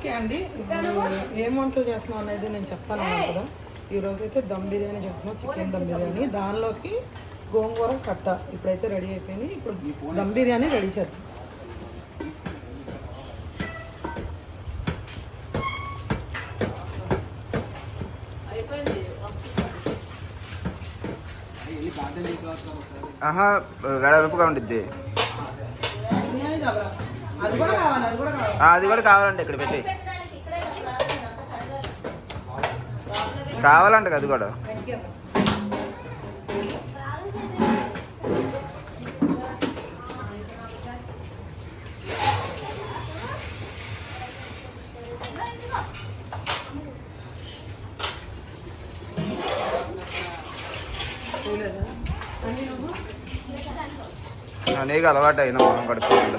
Okay అండి. ఇప్పుడు ఏం వంటలు చేస్తున్నాం అనేది నేను చెప్తాను కదా. ఈరోజు అయితే దమ్ బిర్యానీ చేస్తున్నాం చికెన్ దమ్ బిర్యానీ. దానిలోకి గోంగూర కట్ట ఇప్పుడైతే రెడీ అయిపోయింది ఇప్పుడు దమ్ బిర్యానీ రెడీ చేద్దాం. ఆహా వెడల్పుగా ఉంటుంది బిర్యానీ కావాలా? అది కూడా కావాలండి ఇక్కడ పెట్టి. కావాలంట అది కూడా. చూడలేదా అన్నీ నువ్వు ఆ, నీకు అలవాటు అయినా మనం కడుక్కోవాలి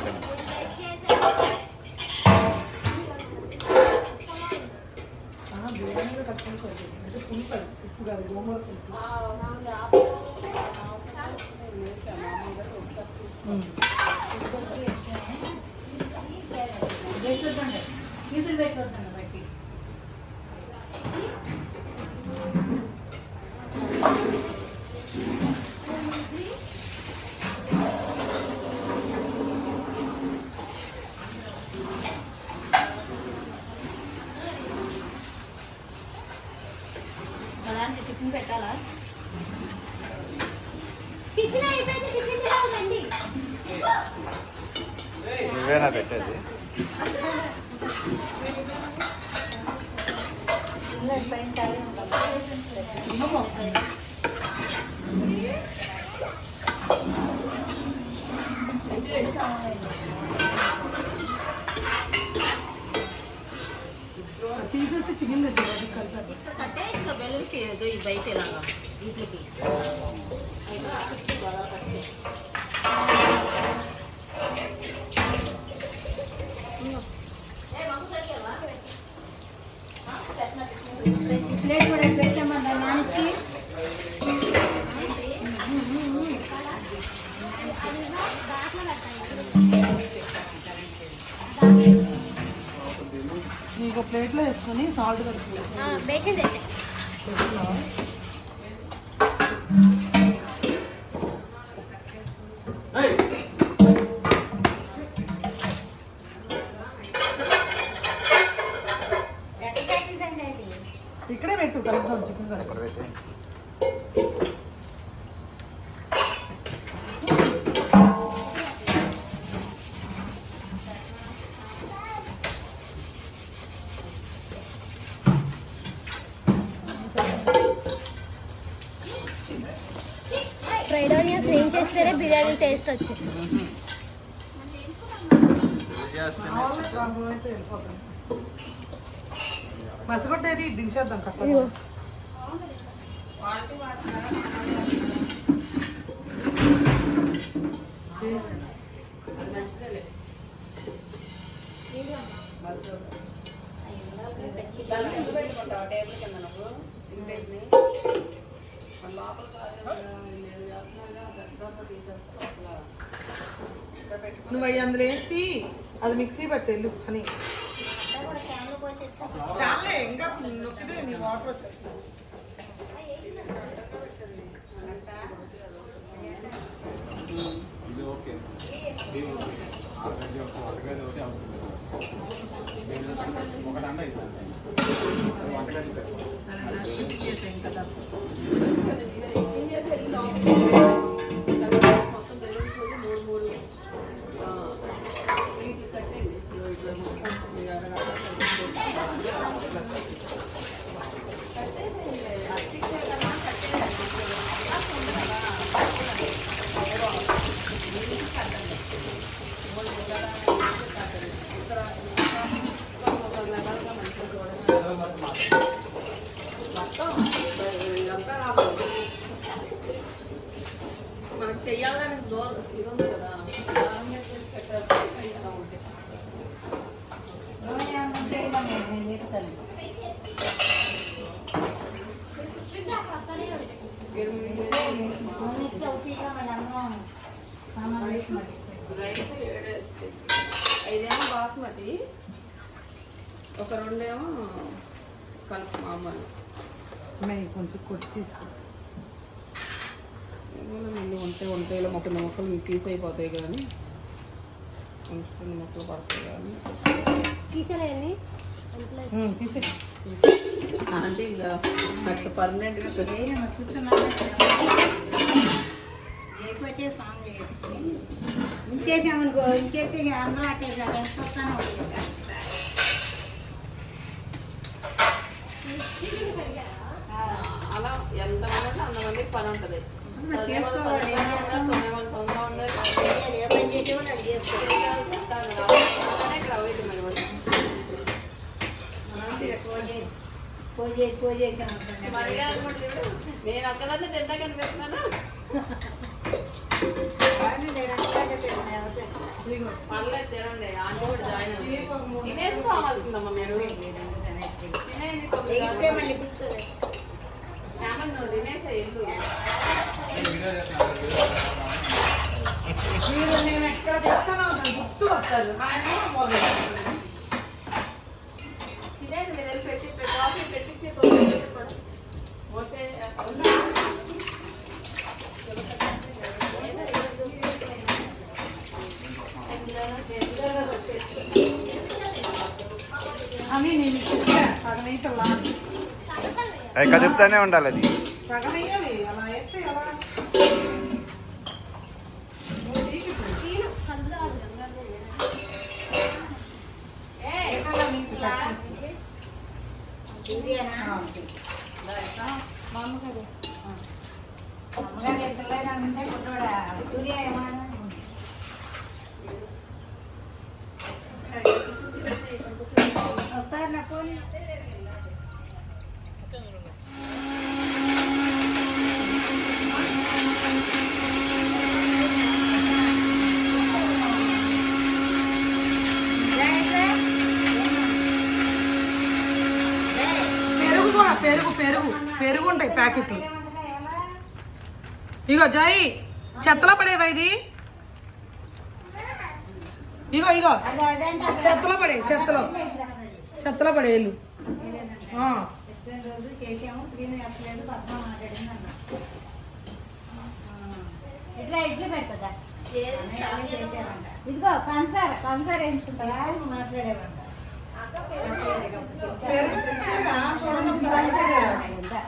ఆ, బిర్యానీ కూడా కట్టుకోవాలి అంటే పులుపు అది, ఉప్పు కాదు గోంగూర పులుపు ఉమ్. అలాంటి టిఫిన్ పెట్టాలా? నువ్వేనా పెట్టేది? అది తీసేసి చికెన్ తెచ్చి కలిపి అంటే ఇంకా బెల్లూరు చేయదు ఈ బయట ఇలాగా వీటికి ప్లేట్ కూడా పెట్టామన్నా నానికి నీకు ప్లేట్లో వేసుకొని సాల్ట్ కలుపు బేషన్ టేస్ట్ వచ్చింది మసగొట్టేది దించేద్దాం కట్ట ఇదిగో. నువ్వు అవి అందులో వేసి అది మిక్సీ పట్టేళ్ళు అని. చాలే ఇంకా నొక్కితే నీ వాటర్ మనకు చెయ్యాలని దోర ఇది ఉంది కదా దాని మీద చేసి పెట్టాలి. ఇలా ఉంటే. ఎనిమిది రైస్ ఏడేస్తే ఐదేమో బాస్మతి ఒక రెండేమో కలుపు మామూలు. అమ్మాయి కొంచెం కొట్టి తీసుకో. మళ్ళీ ఉంటే ఉంటాయిలో మొక్క మొక్కలు పీస్ అయిపోతాయి కానీ కొంచెం కొన్ని మొక్కలు పడతాయి కానీ. ఉమ్, తీసే. అంటే ఇంకా అట్లా పర్మనెంట్గా ఇంకేసామనుకో ఇంకేస్తే అందరూ అట్టే కదా ఎంత వస్తానో అలా ఎంతమంది ఉంటే అంతమందికి పని ఉంటుంది. చేసుకోవాలి, ఏం పని చేసేవాళ్ళు అది చేసుకోవాలి. పోయి చేసి పోయి చేసాను నేను ఒక్కదాన్ని తింటా కనిపిస్తున్నాను. తినేసుకోవాల్సిందమ్మా మీరు. తినేయండి మీరు నేను ఎక్కడ చెప్తానో గుర్తు వస్తారు ఆయన మొదలు పెడతారు. తినేది మీరు వెళ్ళి పెట్టి పెట్టి కాఫీ పెట్టించేసి వదిలేసి కూడా. ఓకే అని నేను చెప్పా సగం వేయటల్లా ఎక్కడ చెప్తానే ఉండాలి అది. ఒకసారి నా ఫోన్ పెరుగు కూడా పెరుగు పెరుగు పెరుగు ఉంటాయి ప్యాకెట్లు. ఇగో జై చెత్తలో పడేవా ఇది? ఇగో ఇగో. చెత్తలో పడే చెత్తలో. చెత్తలో పడేళ్ళు ఇట్లా ఇడ్లీ పెడతా ఇదిగో పంచదార పంచదార వేయించుకుంటారా తెచ్చాగా, చూడండి ఒకసారి. మరి పంపించండి ఎవరో ఒకరు. ఇడ్లీ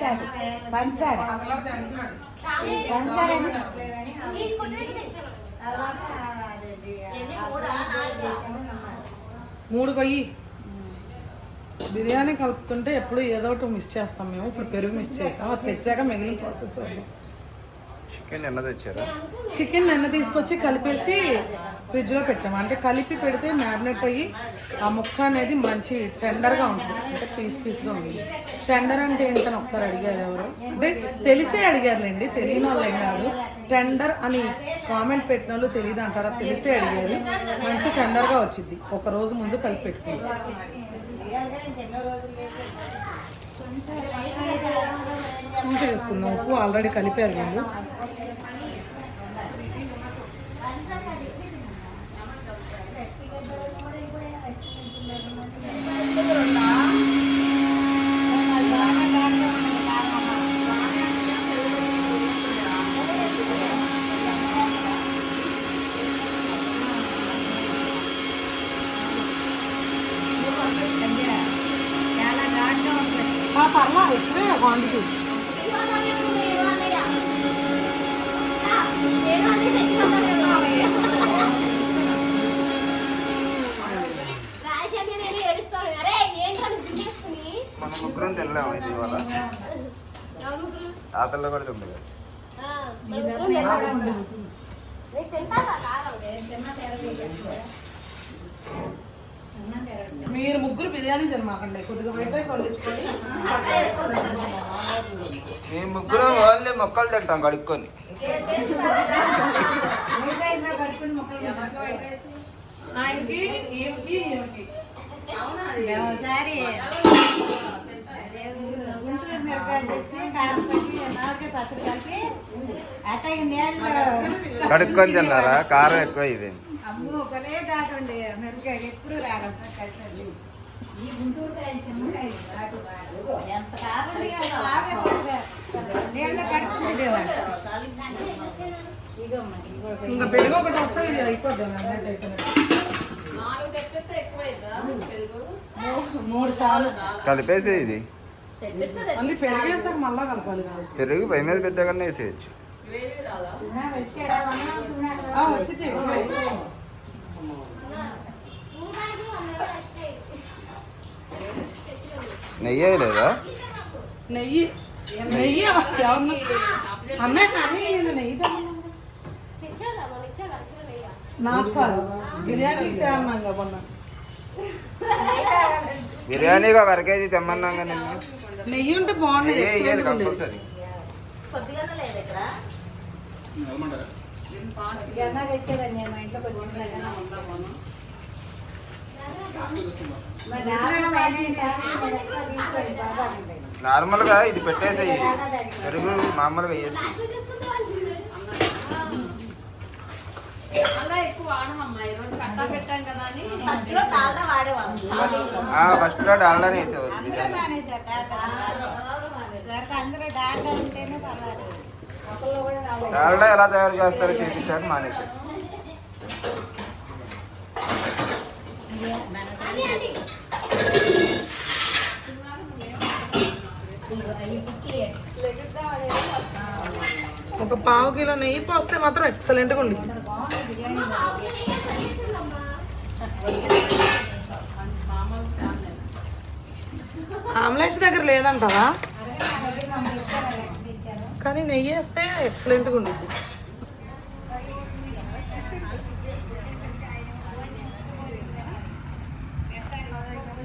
కాదు. పంచదార. పంచదార మూడు కొయ్యి. బిర్యానీ కలుపుతుంటే ఎప్పుడు ఏదో ఒకటి మిస్ చేస్తాం మేము. ఇప్పుడు పెరుగు మిస్ చేస్తాం. అది తెచ్చాక మిగిలిన ప్రాసెస్ చూద్దాం. చికెన్ ఎన్న తెచ్చారా? చికెన్ నిన్న తీసుకొచ్చి కలిపేసి ఫ్రిడ్జ్లో పెట్టాము. అంటే కలిపి పెడితే మ్యారినేట్ అయ్యి ఆ ముక్క అనేది మంచి టెండర్గా ఉంటుంది. అంటే పీస్ పీస్గా ఉంది టెండర్ అంటే ఏంటని ఒకసారి అడిగారు ఎవరు? అంటే తెలిసే అడిగారులేండి. తెలియని వాళ్ళు ఏం టెండర్ అని కామెంట్ పెట్టిన వాళ్ళు తెలియదు అంటారా? తెలిసే అడిగారు. మంచి టెండర్గా వచ్చింది. ఒక రోజు ముందు కలిపి పెట్టుకుంది చూసి వేసుకుందాం ఉప్పు ఆల్రెడీ కలిపారు వీళ్ళు చాలా ఘాట్గా ఉంటుంది ఆ పర్లా ఎక్కువే క్వాంటిటీ మనం ముగ్గురం తినలేము ఇది ఇవాళ. ఆ పిల్ల కూడా మీరు ముగ్గురు బిర్యానీ తినమాకండి. కొద్దిగా వైట్ రైస్ వండించుకొని మేము ముగ్గురం ఓన్లీ మొక్కలు తింటాం కడుక్కొని. ఆయనకి ఈమెకి ఈమెకి ఒకసారి గుంటూరు మిరపకాయలు తెచ్చి కారం పెట్టి నాలుగే పచ్చడి కలిపి అట్టగే నీళ్ళు కడుక్కొని తిన్నారా? కారం ఎక్కువ ఇది అమ్మో ఒకలే కాకండి మిరపకాయ ఎప్పుడు రాగలి ఈ గుంటూరు. ఎంత ఇంకా పెరుగు ఒకటి అన్నట్టు అయిపోయినట్టు. మూడు సార్లు. కలిపేసి ఇది. మళ్ళీ పెరిగేసాక మళ్ళా కలపాలి కాదు పెరుగు పై మీద పెట్టాకన్నా వేసేయచ్చు. వచ్చింది. నెయ్యి వేయలేదా నెయ్యి. నెయ్యి అమ్మే కానీ నేను నెయ్యి. నాకు కాదు. అన్నాం బిర్యానీకి ఒక అర కేజీ తెమ్మన్నాం కానీ నెయ్యి ఉంటే బాగుండేది. కంపల్సరీ. కొద్దిగానే లేదు ఇక్కడ. నార్మల్గా ఇది పెట్టేసేయి పెరుగు మామూలుగా వేయచ్చు. అలా ఎక్కువ వాడమమ్మా. ఈరోజు కట్టా పెట్టాం కదా అని. ఫస్ట్లో డాల్డా వాడేవాళ్ళం. ఫస్ట్లో డాల్డానే వేసేవాళ్ళు అందరూ బిర్యానీ. డాల్డా ఎలా తయారు చేస్తారో చూపించాక మానేసారు ఒక పావు కిలో నెయ్యి పోస్తే మాత్రం ఎక్సలెంట్గా ఉంది ఆమ్లెట్స్ దగ్గర లేదంటావా? కానీ నెయ్యి వేస్తే ఎక్సలెంట్గా గా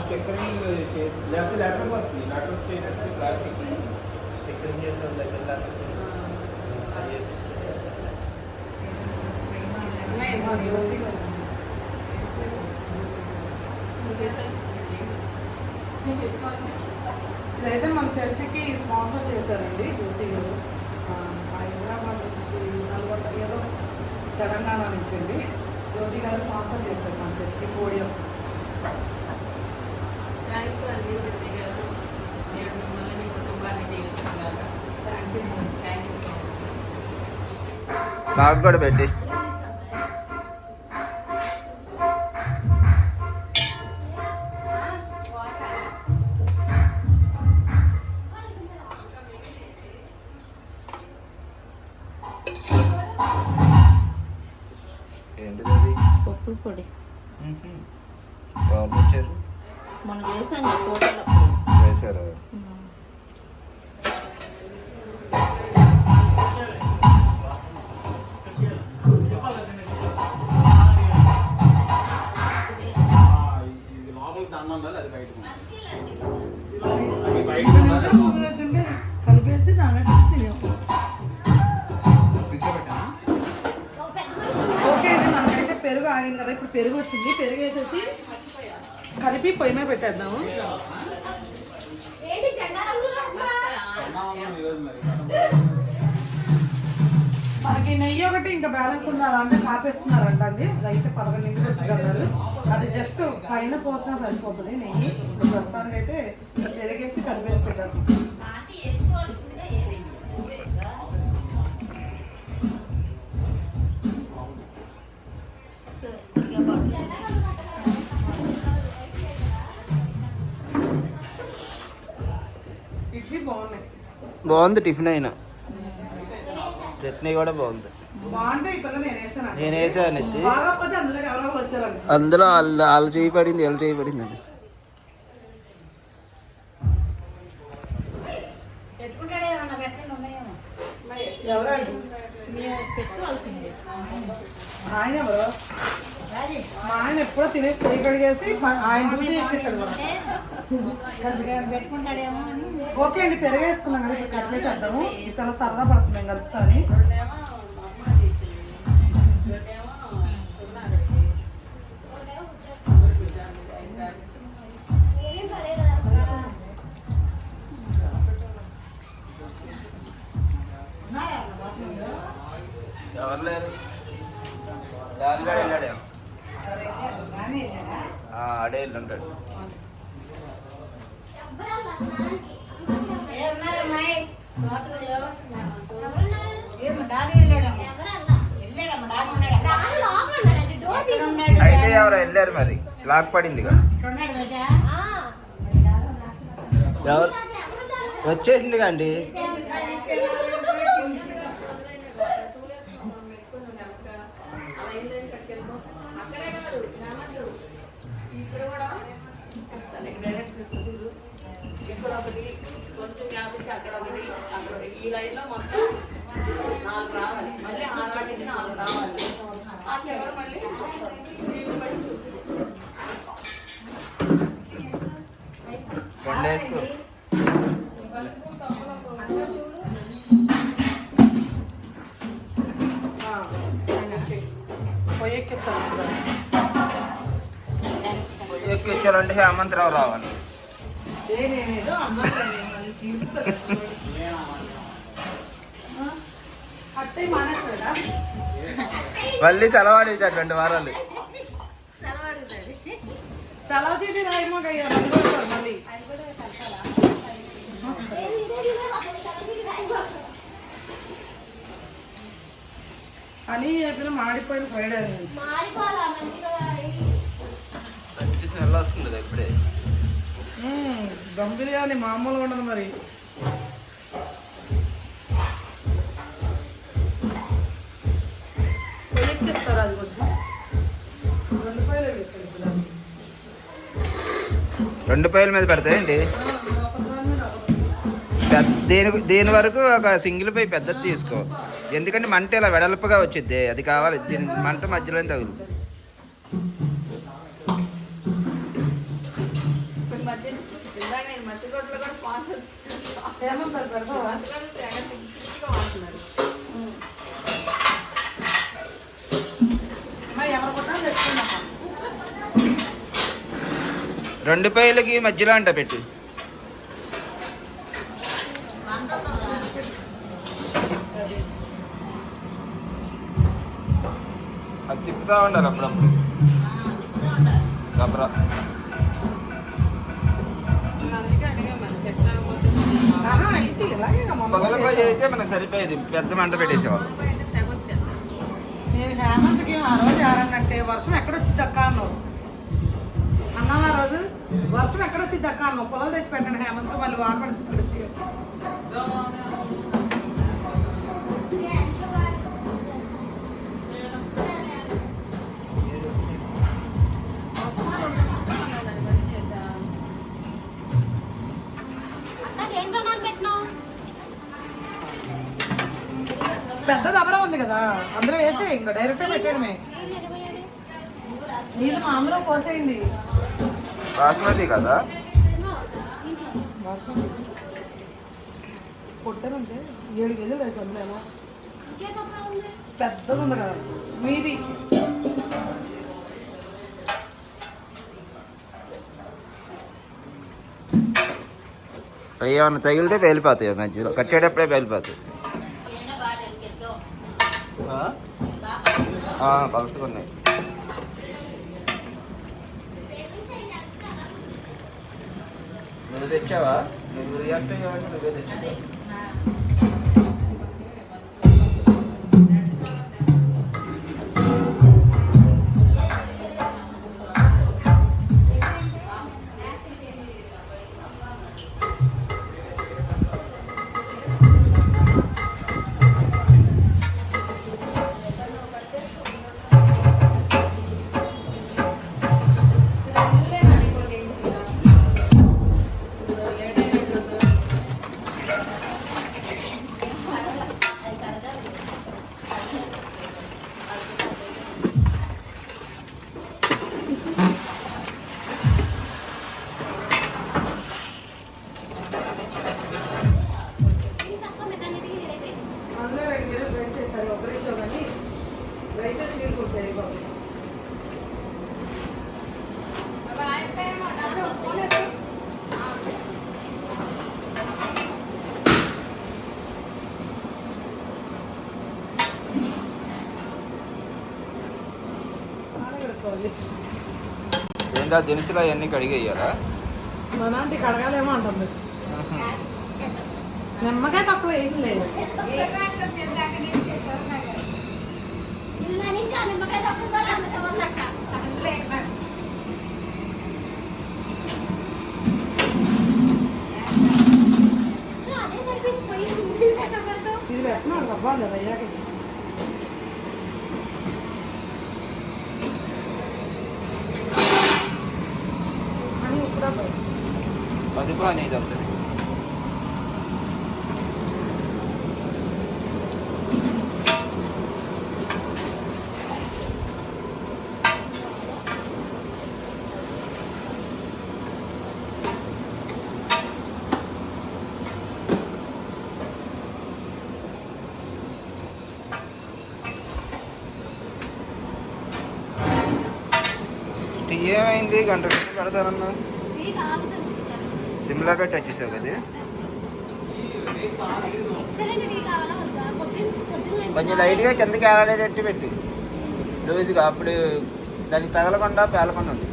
స్టిక్కరింగ్ లేకపోతే లెటర్స్ వస్తాయి లెటర్స్ చేస్తే క్లారిటీ స్టిక్కరింగ్ చేసిన దగ్గర లెటర్స్ ఇదైతే మన చర్చికి స్పాన్సర్ చేశారండి జ్యోతి గారు. ఆ, హైదరాబాద్ నుంచి నల్గొండ ఏదో తెలంగాణ నుంచి అండి. జ్యోతి గారు స్పాన్సర్ చేశారు మన చర్చికి పోడియం. థ్యాంక్ యూ అండి జ్యోతి గారు. నేను మిమ్మల్ని మీ కుటుంబాన్ని దీవించగలరా thank you so much thank you so much నాకు కూడా పెట్టి పొడి ఎవరు వచ్చారు? మనం చేసాం ఫోటోలో. చేశారు? మనకి నెయ్యి ఒకటి ఇంకా బ్యాలెన్స్ ఉంది అలా అంటే కాపేస్తున్నారంట అండి. అయితే పదకొండు ఇంటికి వచ్చి కలరు అది జస్ట్ పైన పోసినా సరిపోతుంది నెయ్యి. ఇప్పుడు ప్రస్తుతానికి అయితే పెరిగేసి కలిపేసి పెట్టారు బాగుంది టిఫిన్ అయినా. చట్నీ కూడా బాగుంది. నేను వేసాను ఎత్తి అందులో వాళ్ళు వాళ్ళు చేయి పడింది వాళ్ళు చేయి పడింది అండి ఆయన ఎవరు? మా ఆయన ఎప్పుడో తినేసి చేయి కడిగేసి ఆయన డ్యూటీ ఎక్కేసాడు మనం. పెట్టుకుంటాడేమో అని ఓకే అండి పెరిగేసుకున్నాం కదా ఇప్పుడు ఇక్కడ సరదా పడుతుంది మేము కలుపుతా అని. ఎవరు లేరు? ఎక్కడ ఉన్నాడు అయితే ఎవరు వెళ్ళారు మరి? లాక్ పడింది బయట ఎవరు? వచ్చేసింది కండి ఇక్కడ ఒకటి కొంచెం గ్యాప్ ఇచ్చి అక్కడ ఒకటి అక్కడ ఒకటి ఈ లైన్లో మొత్తం నాలుగు రావాలి మళ్ళీ ఆ వాటికి నాలుగు రావాలి ఆ చివరి మళ్ళీ వీళ్ళు పడి చూసి రెండు వేసుకో. ఎక్కించాలంటే రావాలి. నేనేదో అన్నాను కానీ మళ్ళీ తీరుతుంది. ఆ, అట్టే మానేస్తాడా? మళ్ళీ సెలవు అడిగితే రెండు వారాలు. సెలవు చేసి రాయమో అయ్యా మళ్ళీ. అని చెప్పిన మాడిపోయిన ఫ్రైడ్ స్మెల్ వస్తుంది ఇప్పుడే దమ్ బిర్యానీ మామూలుగా ఉండదు మరి. ఎక్కిస్తారు అది కొంచెం? రెండు రెండు పైల మీద పెడతాయండి. పెద్ద దీని దీని వరకు ఒక సింగిల్ పై పెద్దది తీసుకో. ఎందుకంటే మంట ఇలా వెడల్పుగా వచ్చింది అది కావాలి. దీని మంట మధ్యలో తగులు మధ్య ఇందాక నేను మధ్య రోడ్లో కూడా స్పాన్సర్ ఏమంటారు పెడతావా? మధ్య రోడ్లు తెగ తిక్కిగా వాడుతున్నారు అమ్మా, ఎవరు కొట్టాలో తెచ్చుకున్నామా రెండు పైలకి మధ్యలో అంట పెట్టి. అది తిప్పుతా ఉండాలి అప్పుడప్పుడు. గబరా. పగలపై అయితే మనకు సరిపోయేది. పెద్ద మంట పెట్టేసేవాళ్ళు. నేను హేమంత్కి ఆ రోజు ఎవరన్నట్టే వర్షం ఎక్కడొచ్చి అక్క అన్నావు? అన్నమా రోజు? వర్షం ఎక్కడ వచ్చింది అక్క? అన్న పొలాలు తెచ్చి పెట్టండి హేమంత్ మళ్ళీ వాడబడుతుంది పెద్ద దబరా ఉంది కదా. అందులో వేసే ఇంకా డైరెక్ట్గా పెట్టేయడమే. నీళ్ళు మామూలుగా పోసేయండి బాస్మతి కదా? బాస్మతి పొట్టనంటే ఏడు కేజీలు వేసి అందులో ఎలా పెద్దది ఉంది కదా. మీది? అవి ఏమన్నా తగిలితే పేలిపోతాయి మధ్యలో. కట్టేటప్పుడే పేలిపోతాయి. ఏమైనా పలుసుకున్నాయి. నువ్వు తెచ్చావా? నువ్వు రియాక్ట్ అయ్యావంటే నువ్వే తెచ్చావా? ఏంటో దినుసులు అవన్నీ కడిగేయాలా? మా నాంటి కడగాలేమో అంటుంది. నిమ్మకాయ తక్కువ వేయడం లేదు. ఇది అవ్వాలి కదా అయ్యాక. పదుపు అనేది వస్తుంది టీ ఏమైంది గంట గంట సిమ్లాగా టచ్ చేసావు కదా? కొంచెం లైట్గా కిందకి ఏలాడేటట్టు పెట్టి. లూజ్గా అప్పుడు దానికి తగలకుండా పేలకుండా ఉంది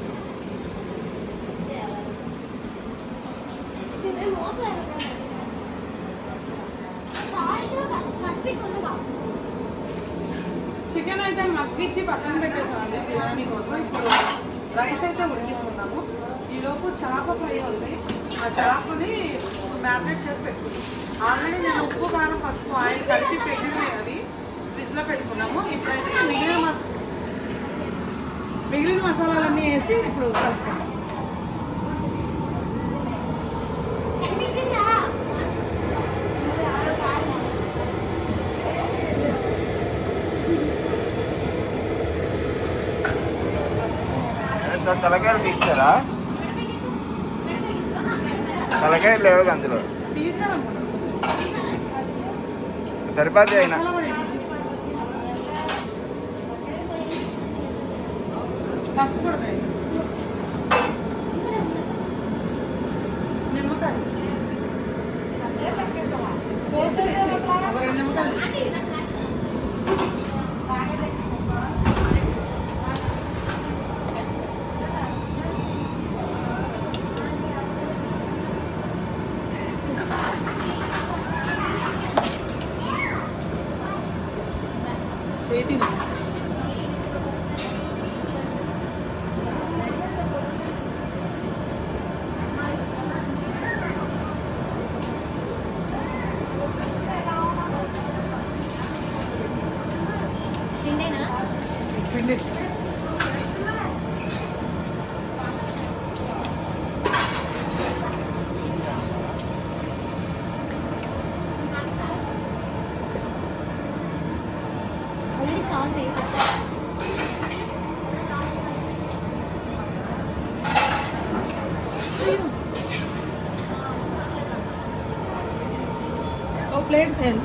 చికెన్ అయితే మగ్గిచ్చి పక్కన పెట్టేసామండి. బిర్యానీ కోసం ఇప్పుడు రైస్ అయితే ఉడికిస్తున్నాము. ఈలోపు చేప ఫ్రై ఉంది. ఆ చేపని మ్యారినేట్ చేసి పెట్టుకున్నాం. ఆల్రెడీ నేను ఉప్పు కారం పసుపు ఆయిల్ కలిపి పెట్టినవి అవి. ఫ్రిడ్జ్లో పెట్టుకున్నాము. ఇప్పుడైతే మిగిలిన మస మిగిలిన మసాలాలన్నీ వేసి ఇప్పుడు కలుపుకున్నాం తలకాయలు తీస్తారా? తలకాయలు లేవు అందులో. సరిపోతే అయినా. కూడా పసుపు కూడా వేయి. నిమ్మకాయ పోసి తెచ్చి ఒక రెండు నిమ్మకాయలు తీసి. చేతి పిండి plates and